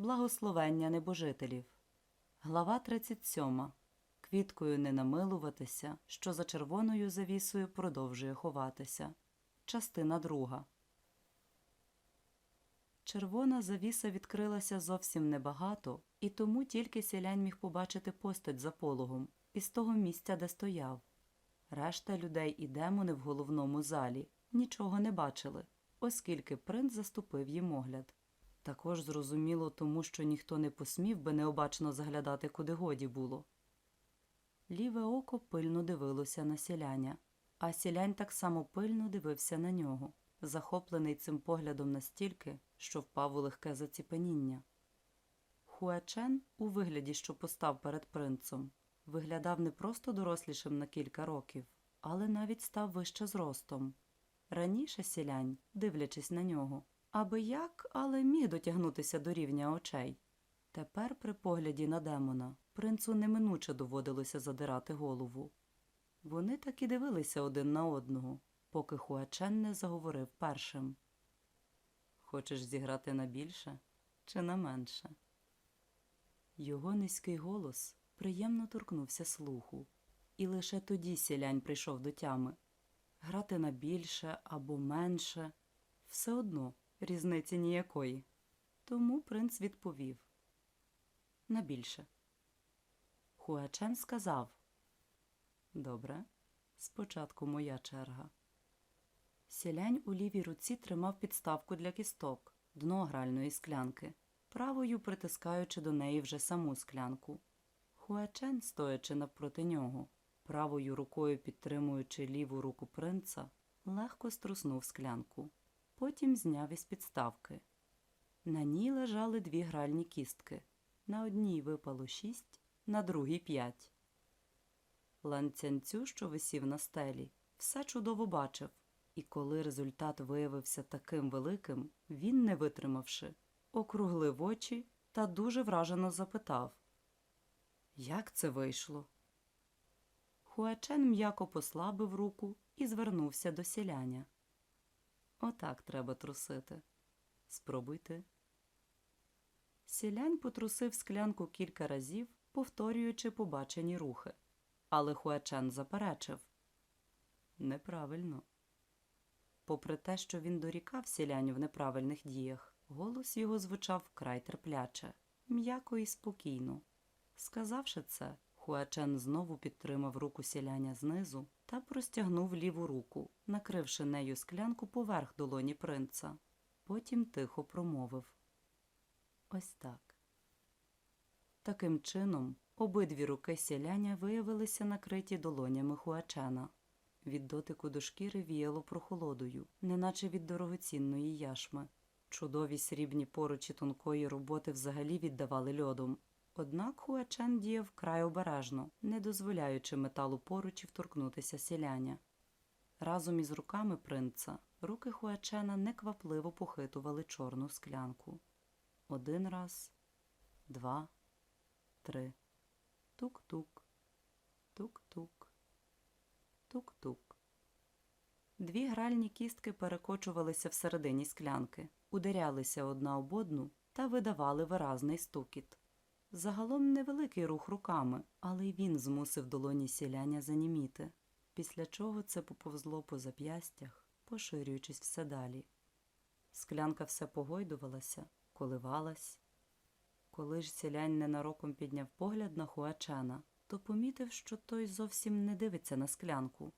Благословення небожителів. Глава 37. Квіткою не намилуватися, що за червоною завісою продовжує ховатися. Частина друга. Червона завіса відкрилася зовсім небагато, і тому тільки селянь міг побачити постать за пологом із того місця, де стояв. Решта людей і демони в головному залі нічого не бачили, оскільки принц заступив їм огляд. Також зрозуміло тому, що ніхто не посмів би необачно заглядати, куди годі було. Ліве око пильно дивилося на сіляня, а сілянь так само пильно дивився на нього, захоплений цим поглядом настільки, що впав у легке заціпеніння. Хуачен, у вигляді, що постав перед принцем, виглядав не просто дорослішим на кілька років, але навіть став вище зростом. Раніше сілянь, дивлячись на нього, аби як, але міг дотягнутися до рівня очей. Тепер, при погляді на демона, принцу неминуче доводилося задирати голову. Вони так і дивилися один на одного, поки Хуачен не заговорив першим. Хочеш зіграти на більше чи на менше? Його низький голос приємно торкнувся слуху, і лише тоді сілянь прийшов до тями. Грати на більше або менше все одно різниці ніякої. Тому принц відповів на більше. Хуачен сказав Добре, спочатку моя черга. Сілянь у лівій руці тримав підставку для кісток, дно гральної склянки, правою притискаючи до неї вже саму склянку. Хуачен, стоячи навпроти нього, правою рукою підтримуючи ліву руку принца, легко струснув склянку. Потім зняв із підставки. На ній лежали дві гральні кістки. На одній випало шість, на другій п'ять. Ланцянцю, що висів на стелі, все чудово бачив, і коли результат виявився таким великим, він, не витримавши, округлив очі та дуже вражено запитав Як це вийшло? Хуачен м'яко послабив руку і звернувся до сіляня. Отак треба трусити. Спробуйте. Сілянь потрусив склянку кілька разів, повторюючи побачені рухи. Але Хуачен заперечив неправильно. Попри те, що він дорікав сіляню в неправильних діях, голос його звучав вкрай терпляче, м'яко і спокійно. Сказавши це, Хуачен знову підтримав руку сіляня знизу та простягнув ліву руку, накривши нею склянку поверх долоні принца. Потім тихо промовив Ось так. Таким чином, обидві руки сіляня виявилися накриті долонями Хуачена. Від дотику до шкіри віяло прохолодою, неначе від дорогоцінної яшми. Чудові срібні поручі тонкої роботи взагалі віддавали льодом. Однак Хуачен діяв вкрай обережно, не дозволяючи металу поручів торкнутися сіляня. Разом із руками принца руки Хуачена неквапливо похитували чорну склянку. Один раз, два, три. Тук-тук, тук-тук, тук-тук. Дві гральні кістки перекочувалися всередині склянки, ударялися одна об одну та видавали виразний стукіт. Загалом невеликий рух руками, але й він змусив долоні сіляня заніміти, після чого це поповзло по зап'ястях, поширюючись все далі. Склянка все погойдувалася, коливалась. Коли ж сілянь ненароком підняв погляд на Хуачена, то помітив, що той зовсім не дивиться на склянку.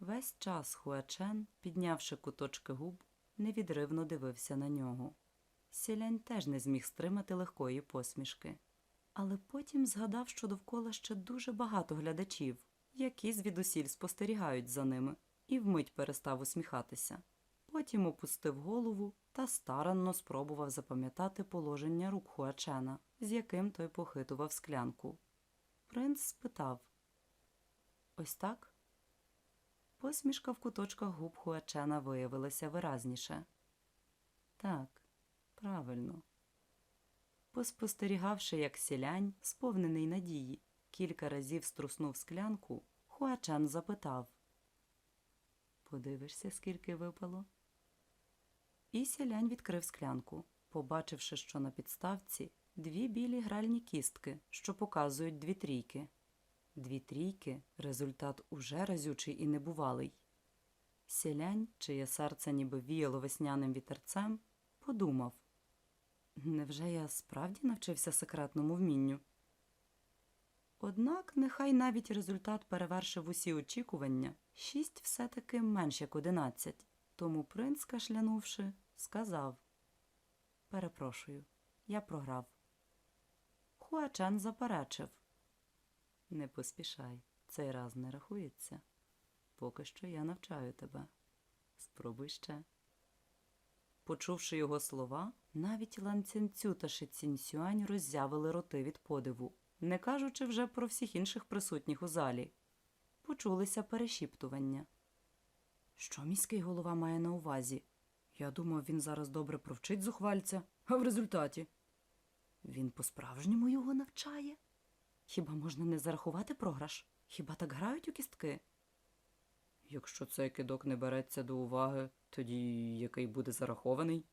Весь час Хуачен, піднявши куточки губ, невідривно дивився на нього. Сілянь теж не зміг стримати легкої посмішки. Але потім згадав, що довкола ще дуже багато глядачів, які звідусіль спостерігають за ними, і вмить перестав усміхатися. Потім опустив голову та старанно спробував запам'ятати положення рук Хуачена, з яким той похитував склянку. Принц спитав Ось так? Посмішка в куточках губ Хуачена виявилася виразніше. Так, правильно. Поспостерігавши, як сілянь, сповнений надії, кілька разів струснув склянку, Хуачен запитав Подивишся, скільки випало? І сілянь відкрив склянку, побачивши, що на підставці дві білі гральні кістки, що показують дві трійки. Дві трійки результат уже разючий і небувалий. Сілянь, чиє серце ніби віяло весняним вітерцем, подумав невже я справді навчився секретному вмінню? Однак нехай навіть результат перевершив усі очікування, шість все-таки менш як одинадцять. Тому принц, кашлянувши, сказав Перепрошую, я програв. Хуачен заперечив. Не поспішай, цей раз не рахується. Поки що я навчаю тебе. Спробуй ще. Почувши його слова, навіть ланцянцю та шицінсюань роззявили роти від подиву, не кажучи вже про всіх інших присутніх у залі. Почулися перешіптування. Що міський голова має на увазі? Я думав, він зараз добре провчить зухвальця, а в результаті. Він по-справжньому його навчає? Хіба можна не зарахувати програш? Хіба так грають у кістки? Якщо цей кидок не береться до уваги, тоді який буде зарахований?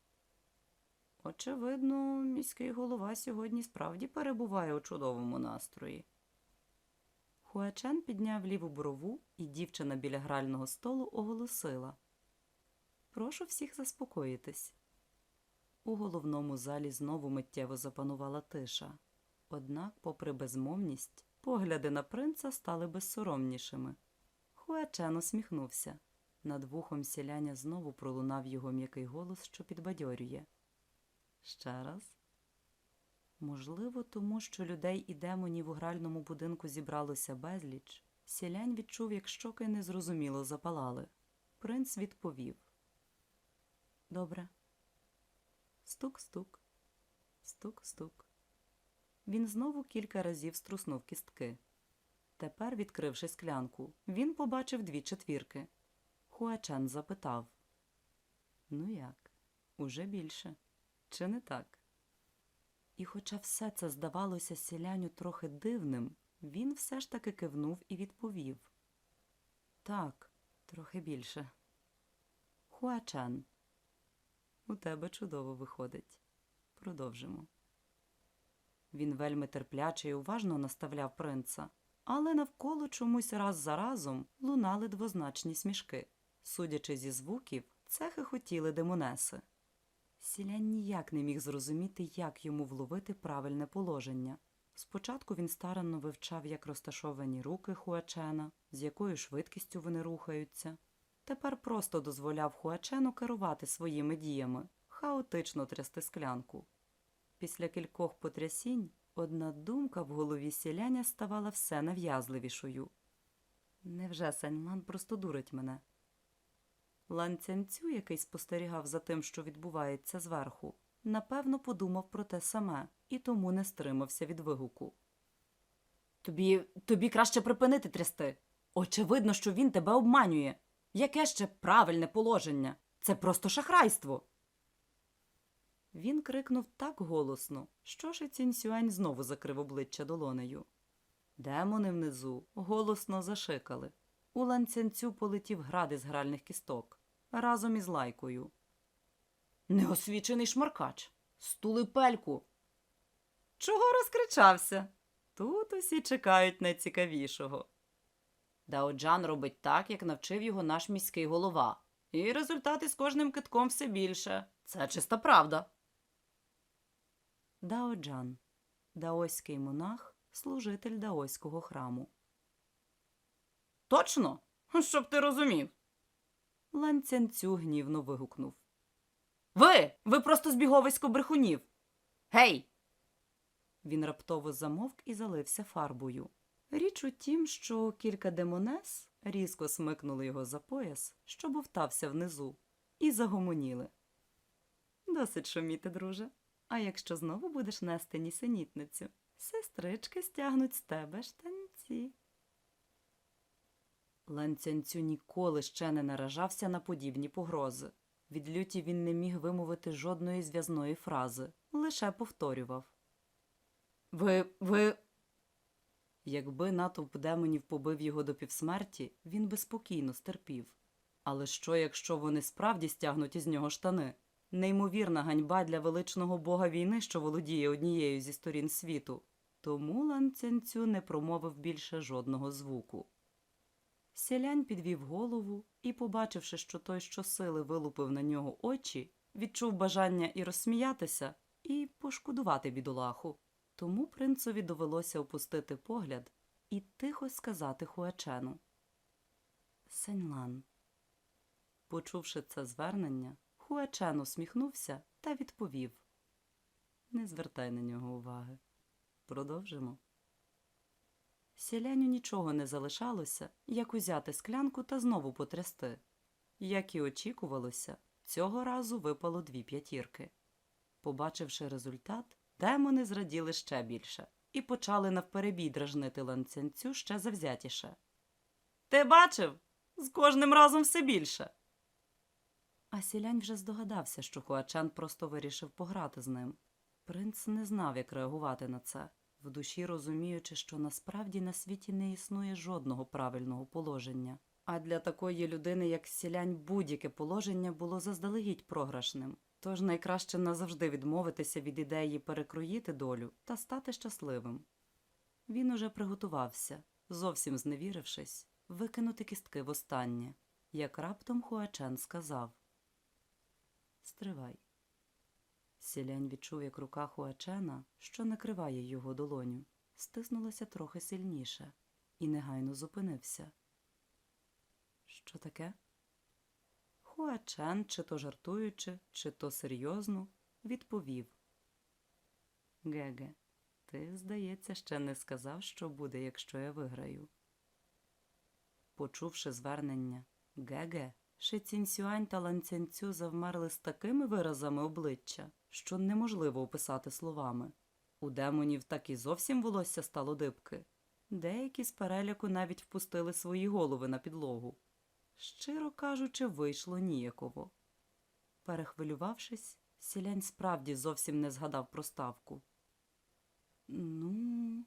Очевидно, міський голова сьогодні справді перебуває у чудовому настрої. Хуачен підняв ліву брову, і дівчина біля грального столу оголосила Прошу всіх заспокоїтись. У головному залі знову миттєво запанувала тиша. Однак, попри безмовність, погляди на принца стали безсоромнішими. Хуачен усміхнувся. Над вухом сіляня знову пролунав його м'який голос, що підбадьорює. Ще раз. Можливо, тому що людей і демонів у гральному будинку зібралося безліч, сілянь відчув, як щоки незрозуміло запалали. Принц відповів. Добре. Стук-стук. Стук-стук. Він знову кілька разів струснув кістки. Тепер, відкривши склянку, він побачив дві четвірки. Хуачен запитав. Ну як? Уже більше. Чи не так? І хоча все це здавалося сіляню трохи дивним, він все ж таки кивнув і відповів. Так, трохи більше. Хуачен. У тебе чудово виходить. Продовжимо. Він вельми терпляче і уважно наставляв принца, але навколо чомусь раз за разом лунали двозначні смішки. Судячи зі звуків, це хихотіли демонеси. Сілянь ніяк не міг зрозуміти, як йому вловити правильне положення. Спочатку він старанно вивчав, як розташовані руки Хуачена, з якою швидкістю вони рухаються. Тепер просто дозволяв Хуачену керувати своїми діями, хаотично трясти склянку. Після кількох потрясінь одна думка в голові сіляня ставала все нав'язливішою. Невже Саньлан просто дурить мене? Лан Цянцю, який спостерігав за тим, що відбувається зверху, напевно подумав про те саме і тому не стримався від вигуку. Тобі, тобі краще припинити трясти. Очевидно, що він тебе обманює. Яке ще правильне положення? Це просто шахрайство. Він крикнув так голосно, що Шицінь Сюань знову закрив обличчя долонею. Демони внизу голосно зашикали. У ланцянцю полетів град із гральних кісток разом із лайкою. Неосвічений шмаркач. Стули пельку. Чого розкричався? Тут усі чекають найцікавішого. Даоджан робить так, як навчив його наш міський голова. І результати з кожним китком все більше. Це чиста правда. Даоджан. Даоський монах, служитель даоського храму. Точно? Щоб ти розумів. Ланцянцю гнівно вигукнув. Ви! Ви просто збіговисько брехунів. Гей! Він раптово замовк і залився фарбою. Річ у тім, що кілька демонес різко смикнули його за пояс, що бовтався внизу, і загомоніли. Досить шуміти, друже. А якщо знову будеш нести нісенітницю, сестрички стягнуть з тебе штанці. Ланцянцю ніколи ще не наражався на подібні погрози. Від люті він не міг вимовити жодної зв'язної фрази, лише повторював. Ви. ви. Якби натовп демонів побив його до півсмерті, він би спокійно стерпів. Але що, якщо вони справді стягнуть із нього штани? Неймовірна ганьба для величного бога війни, що володіє однією зі сторін світу. Тому Лан Цянцю не промовив більше жодного звуку. Селянь підвів голову і, побачивши, що той щосили вилупив на нього очі, відчув бажання і розсміятися, і пошкодувати бідолаху. Тому принцові довелося опустити погляд і тихо сказати Хуачену. Сеньлан. Почувши це звернення, Хуачен усміхнувся та відповів. Не звертай на нього уваги. Продовжимо. Сіляню нічого не залишалося, як узяти склянку та знову потрясти. Як і очікувалося, цього разу випало дві п'ятірки. Побачивши результат, демони зраділи ще більше і почали навперебій дражнити ланцянцю ще завзятіше. Ти бачив? З кожним разом все більше. А сілянь вже здогадався, що Хуачан просто вирішив пограти з ним. Принц не знав, як реагувати на це, в душі розуміючи, що насправді на світі не існує жодного правильного положення. А для такої людини, як сілянь, будь-яке положення було заздалегідь програшним. Тож найкраще назавжди відмовитися від ідеї перекроїти долю та стати щасливим. Він уже приготувався, зовсім зневірившись, викинути кістки востаннє, як раптом Хуачен сказав Стривай. Сілянь відчув, як рука Хуачена, що накриває його долоню, стиснулася трохи сильніше і негайно зупинився. Що таке? Хуачен, чи то жартуючи, чи то серйозно, відповів. Геге, ти, здається, ще не сказав, що буде, якщо я виграю. Почувши звернення Геге, Шицінсюань та Ланцянцю завмерли з такими виразами обличчя, що неможливо описати словами. У демонів так і зовсім волосся стало дибки. Деякі з переляку навіть впустили свої голови на підлогу. Щиро кажучи, вийшло ніяково. Перехвилювавшись, сілянь справді зовсім не згадав про ставку. Ну.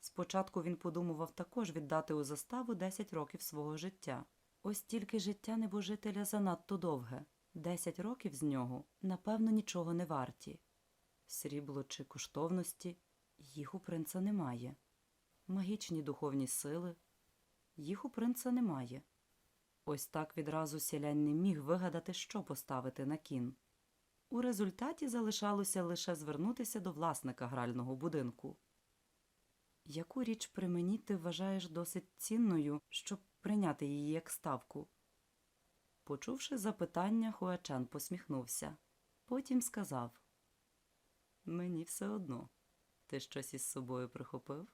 Спочатку він подумував також віддати у заставу 10 років свого життя. Ось тільки життя небожителя занадто довге. Десять років з нього, напевно, нічого не варті. Срібло чи коштовності їх у принца немає. Магічні духовні сили їх у принца немає. Ось так відразу сілянь не міг вигадати, що поставити на кін. У результаті залишалося лише звернутися до власника грального будинку. Яку річ при мені ти вважаєш досить цінною, щоб прийняти її як ставку? Почувши запитання, Хуачан посміхнувся. Потім сказав Мені все одно. Ти щось із собою прихопив?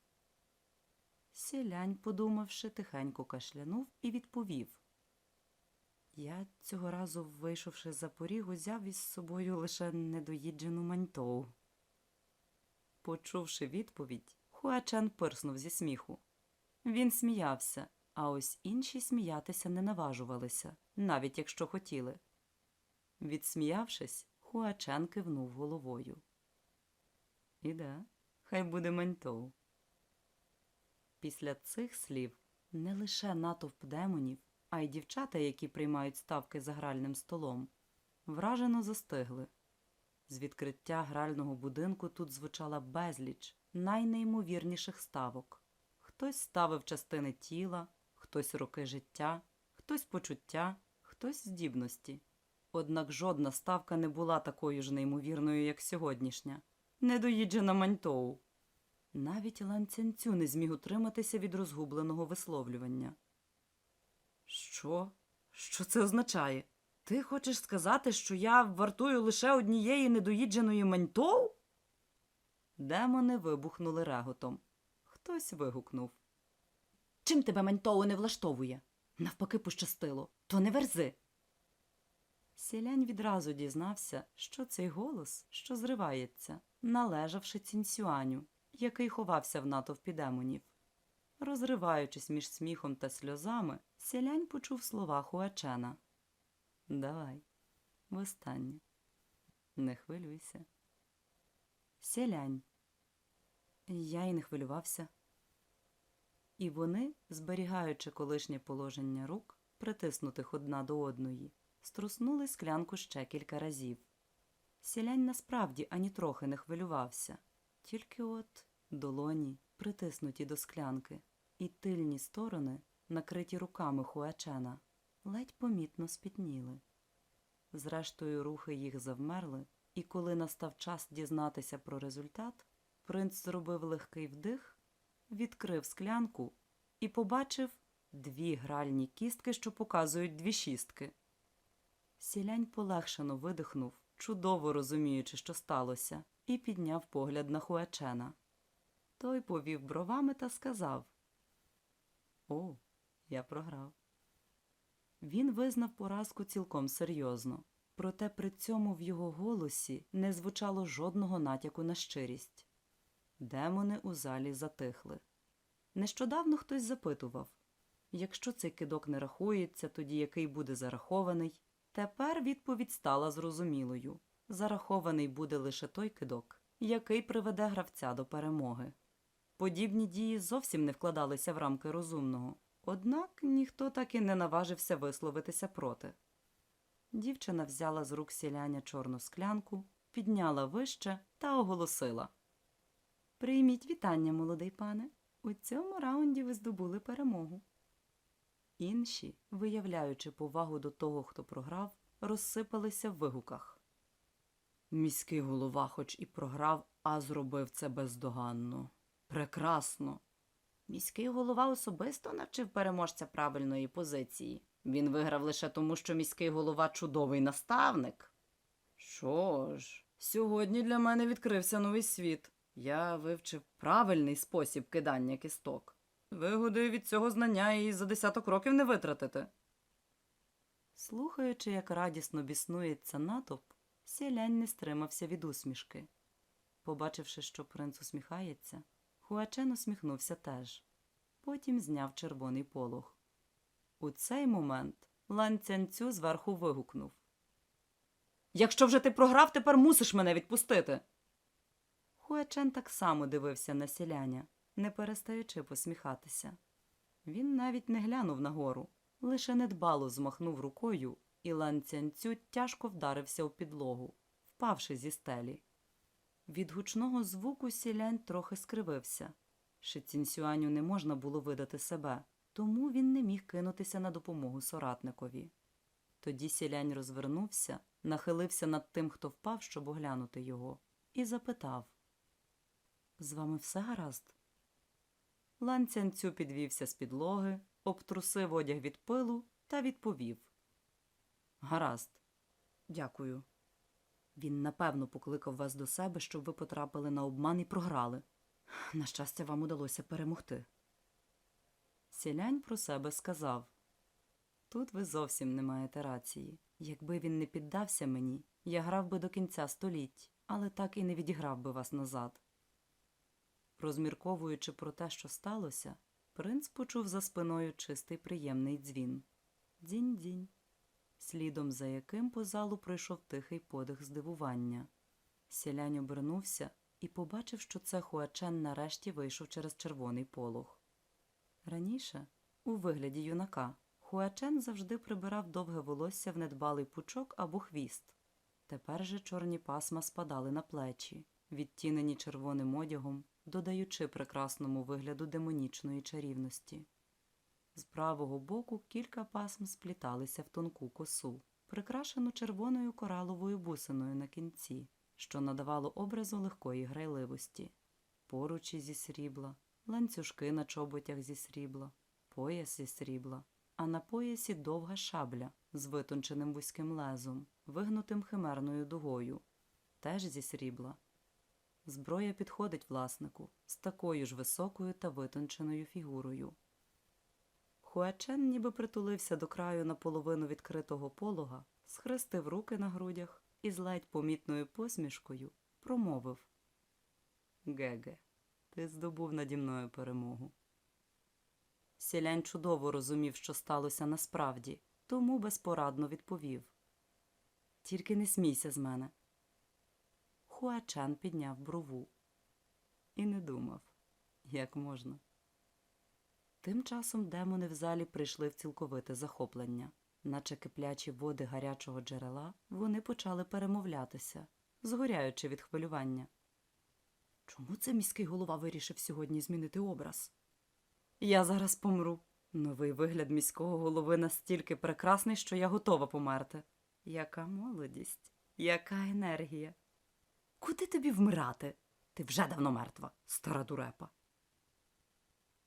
Сілянь, подумавши, тихенько кашлянув і відповів. Я цього разу, вийшовши за поріг, узяв із собою лише недоїджену маньтоу. Почувши відповідь, Хуачен пирснув зі сміху. Він сміявся, а ось інші сміятися не наважувалися, навіть якщо хотіли. Відсміявшись, Хуачен кивнув головою. Іде, хай буде маньтоу. Після цих слів не лише натовп демонів, а й дівчата, які приймають ставки за гральним столом, вражено застигли. З відкриття грального будинку тут звучала безліч найнеймовірніших ставок. Хтось ставив частини тіла, хтось роки життя, хтось почуття, хтось здібності. Однак жодна ставка не була такою ж неймовірною, як сьогоднішня. Недоїджена маньтоу. Навіть ланцянцю не зміг утриматися від розгубленого висловлювання. Що? Що це означає? Ти хочеш сказати, що я вартую лише однієї недоїдженої маньтоу? Демони вибухнули реготом. Хтось вигукнув. Чим тебе маньтоу не влаштовує? Навпаки, пощастило. То не верзи. Сілянь відразу дізнався, що цей голос, що зривається, належавши цінцюаню, який ховався в натовпі демонів. Розриваючись між сміхом та сльозами, сілянь почув слова Хуачена. Давай, востаннє. Не хвилюйся. Сілянь. Я й не хвилювався. І вони, зберігаючи колишнє положення рук, притиснутих одна до одної, Струснули склянку ще кілька разів. Сілянь насправді ані трохи не хвилювався, тільки от долоні, притиснуті до склянки, і тильні сторони, накриті руками Хуачена, ледь помітно спітніли. Зрештою, рухи їх завмерли, і коли настав час дізнатися про результат, принц зробив легкий вдих, відкрив склянку і побачив дві гральні кістки, що показують дві шістки. Сілянь полегшено видихнув, чудово розуміючи, що сталося, і підняв погляд на Хуачена. Той повів бровами та сказав О, я програв. Він визнав поразку цілком серйозно, проте при цьому в його голосі не звучало жодного натяку на щирість. Демони у залі затихли. Нещодавно хтось запитував якщо цей кидок не рахується, тоді який буде зарахований. Тепер відповідь стала зрозумілою. Зарахований буде лише той кидок, який приведе гравця до перемоги. Подібні дії зовсім не вкладалися в рамки розумного, однак ніхто так і не наважився висловитися проти. Дівчина взяла з рук сіляня чорну склянку, підняла вище та оголосила Прийміть вітання, молодий пане. У цьому раунді ви здобули перемогу. Інші, виявляючи повагу до того, хто програв, розсипалися в вигуках. Міський голова хоч і програв, а зробив це бездоганно. Прекрасно. Міський голова особисто навчив переможця правильної позиції. Він виграв лише тому, що міський голова чудовий наставник. Що ж, сьогодні для мене відкрився новий світ. Я вивчив правильний спосіб кидання кісток. Вигоди від цього знання і за десяток років не витратити. Слухаючи, як радісно біснується натовп, сілянь не стримався від усмішки. Побачивши, що принц усміхається, Хуачен усміхнувся теж. Потім зняв червоний полог. У цей момент Лан Цянцю зверху вигукнув Якщо вже ти програв, тепер мусиш мене відпустити. Хуачен так само дивився на сіляня, не перестаючи посміхатися. Він навіть не глянув нагору, лише недбало змахнув рукою, і Лан Цянцю тяжко вдарився у підлогу, впавши зі стелі. Від гучного звуку сілянь трохи скривився. Шицінсюаню не можна було видати себе, тому він не міг кинутися на допомогу соратникові. Тоді сілянь розвернувся, нахилився над тим, хто впав, щоб оглянути його, і запитав З вами все гаразд? Лан Цянцю підвівся з підлоги, обтрусив одяг від пилу та відповів Гаразд, дякую. Він напевно покликав вас до себе, щоб ви потрапили на обман і програли. На щастя, вам удалося перемогти. Сілянь про себе сказав Тут ви зовсім не маєте рації. Якби він не піддався мені, я грав би до кінця століть, але так і не відіграв би вас назад. Розмірковуючи про те, що сталося, принц почув за спиною чистий приємний дзвін. Дзінь-дзінь, слідом за яким по залу пройшов тихий подих здивування. Сілянь обернувся і побачив, що це Хуачен нарешті вийшов через червоний полог. Раніше, у вигляді юнака, Хуачен завжди прибирав довге волосся в недбалий пучок або хвіст. Тепер же чорні пасма спадали на плечі, відтінені червоним одягом, додаючи прекрасному вигляду демонічної чарівності. З правого боку кілька пасм спліталися в тонку косу, прикрашену червоною кораловою бусиною на кінці, що надавало образу легкої грайливості, поручі зі срібла, ланцюжки на чоботях зі срібла, пояс зі срібла, а на поясі довга шабля з витонченим вузьким лезом, вигнутим химерною дугою, теж зі срібла. Зброя підходить власнику з такою ж високою та витонченою фігурою. Хуачен ніби притулився до краю наполовину відкритого полога, схрестив руки на грудях і з ледь помітною посмішкою промовив Геге, ти здобув наді мною перемогу. Сілянь чудово розумів, що сталося насправді, тому безпорадно відповів Тільки не смійся з мене. Хуачан підняв брову і не думав, як можна. Тим часом демони в залі прийшли в цілковите захоплення. наче киплячі води гарячого джерела, вони почали перемовлятися, згоряючи від хвилювання. Чому це міський голова вирішив сьогодні змінити образ? Я зараз помру. Новий вигляд міського голови настільки прекрасний, що я готова померти. Яка молодість, яка енергія. Куди тобі вмирати? Ти вже давно мертва, стара дурепа.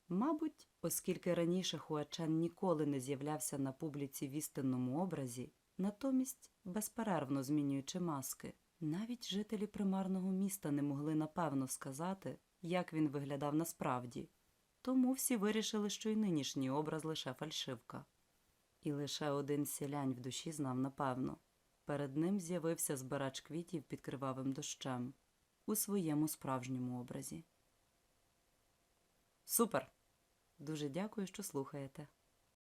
Мабуть, оскільки раніше Хуачен ніколи не з'являвся на публіці в істинному образі, натомість, безперервно змінюючи маски, навіть жителі примарного міста не могли напевно сказати, як він виглядав насправді, тому всі вирішили, що й нинішній образ лише фальшивка. І лише один сілянь в душі знав напевно. Перед ним з'явився збирач квітів під кривавим дощем у своєму справжньому образі. Супер! Дуже дякую, що слухаєте.